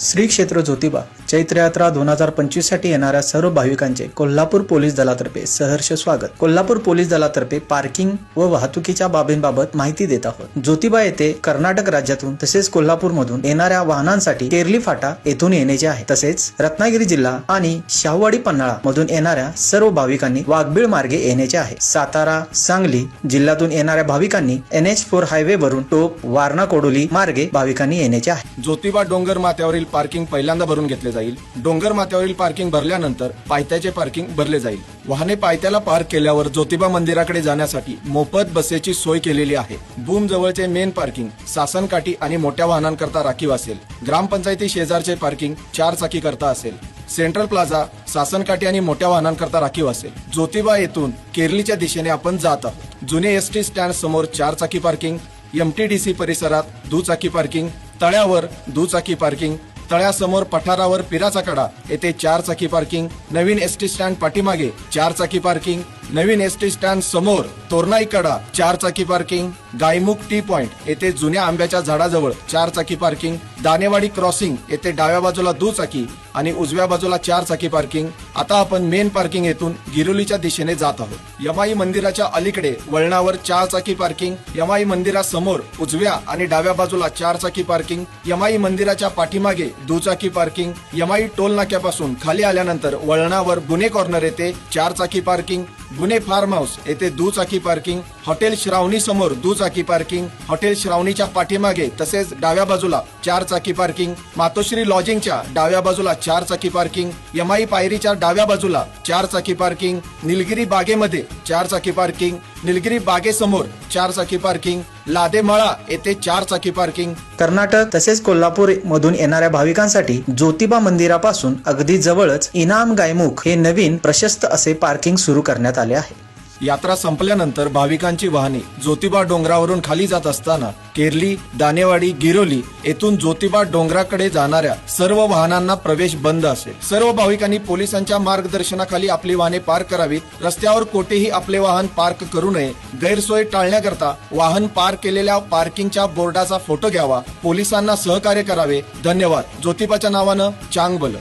श्री क्षेत्र ज्योतिबा चैत्र यात्रा दोन हजार पंचवीससाठी येणाऱ्या सर्व भाविकांचे कोल्हापूर पोलीस दलातर्फे सहर्ष स्वागत. कोल्हापूर पोलीस दलातर्फे पार्किंग व वाहतुकीच्या बाबींबाबत माहिती देत आहोत. ज्योतिबा येथे कर्नाटक राज्यातून तसेच कोल्हापूरमधून येणाऱ्या वाहनांसाठी केरली फाटा येथून येण्याचे आहे. तसेच रत्नागिरी जिल्हा आणि शाहूवाडी पन्हाळा मधून येणाऱ्या सर्व भाविकांनी वाघबीळ मार्गे येण्याचे आहे. सातारा सांगली जिल्ह्यातून येणाऱ्या भाविकांनी एन एच फोर हायवे वरून टोप वारणा कोडोली मार्गे भाविकांनी येण्याचे आहे. ज्योतिबा डोंगर माथ्यावरील पार्किंग पहिल्यांदा भरून घेतले जाईल. डोंगर माथ्यावरील पार्किंग भरल्यानंतर पायथ्याचे पार्किंग भरले जाईल. वाहने पायथ्याला पार्क केल्यावर ज्योतिबा मंदिराकडे जाण्यासाठी मोफत बसेची सोय केलेली आहे. बूम जवळचे मेन पार्किंग सासनकाठी आणि मोठ्या वाहनांकरता राखीव असेल. ग्रामपंचायती शेजारचे पार्किंग चार चाकी करता असेल. सेंट्रल प्लाझा सासनकाठी आणि मोठ्या वाहनांकरता राखीव असेल. ज्योतिबा येथून केरलीच्या दिशेने आपण जात आहोत. जुने एस टी स्टँड समोर चार चाकी पार्किंग एमटीडीसी परिसरात दुचाकी पार्किंग तळ्यावर दुचाकी पार्किंग तळ्यासमोर पठारावर पिराचा कडा. येथे चार चाकी पार्किंग नवीन एस टी स्टँड पाठीमागे चार चाकी पार्किंग नवीन एस टी स्टँड समोर तोरणाई कडा चार चाकी पार्किंग गायमुख टी पॉइंट येथे जुन्या आंब्याच्या झाडाजवळ चार चाकी पार्किंग दानेवाडी क्रॉसिंग येथे डाव्या बाजूला दुचाकी आणि उजव्या बाजूला चार चाकी पार्किंग आता आपण मेन पार्किंग येथून गिरोलीच्या दिशेने जात आहोत. यमाई मंदिराच्या अलीकडे वळणावर चार चाकी पार्किंग यमाई मंदिरासमोर उजव्या आणि डाव्या बाजूला चार चाकी पार्किंग यमाई मंदिराच्या पाठीमागे दुचाकी पार्किंग यमाई टोल नाक्यापासून खाली आल्यानंतर वळणावर गुन्हे कॉर्नर येथे चार चाकी पार्किंग गुणे फार्म हाऊस येथे दुचाकी पार्किंग हॉटेल श्रावणी समोर दुचाकी पार्किंग हॉटेल श्रावणीच्या पाठीमागे तसेच डाव्या बाजूला चार चाकी पार्किंग मातोश्री लॉजिंगच्या डाव्या बाजूला चार चाकी पार्किंग यमाई पायरीच्या डाव्या बाजूला चार चाकी पार्किंग निलगिरी बागेमध्ये चार चाकी पार्किंग निलगिरी बागेसमोर चार चाकी पार्किंग लादेमाळा येथे चार चाकी पार्किंग. कर्नाटक तसेच कोल्हापूर मधून येणाऱ्या भाविकांसाठी ज्योतिबा मंदिरापासून अगदी जवळच इनाम गायमुख हे नवीन प्रशस्त असे पार्किंग सुरू करण्यात आले आहे. यात्रा संपल्यानंतर भाविकांची वाहने ज्योतिबा डोंगरावरून खाली जात असताना केरली दानेवाडी गिरोली येथून ज्योतिबा डोंगराकडे जाणाऱ्या सर्व वाहनांना प्रवेश बंद असेल. सर्व भाविकांनी पोलिसांच्या मार्गदर्शनाखाली आपली वाहने पार्क करावीत. रस्त्यावर कोठेही आपले वाहन पार्क करू नये. गैरसोय टाळण्याकरता वाहन पार्क केलेल्या पार्किंगच्या बोर्डाचा फोटो घ्यावा. पोलिसांना सहकार्य करावे. धन्यवाद. ज्योतिबाच्या नावानं चांगबल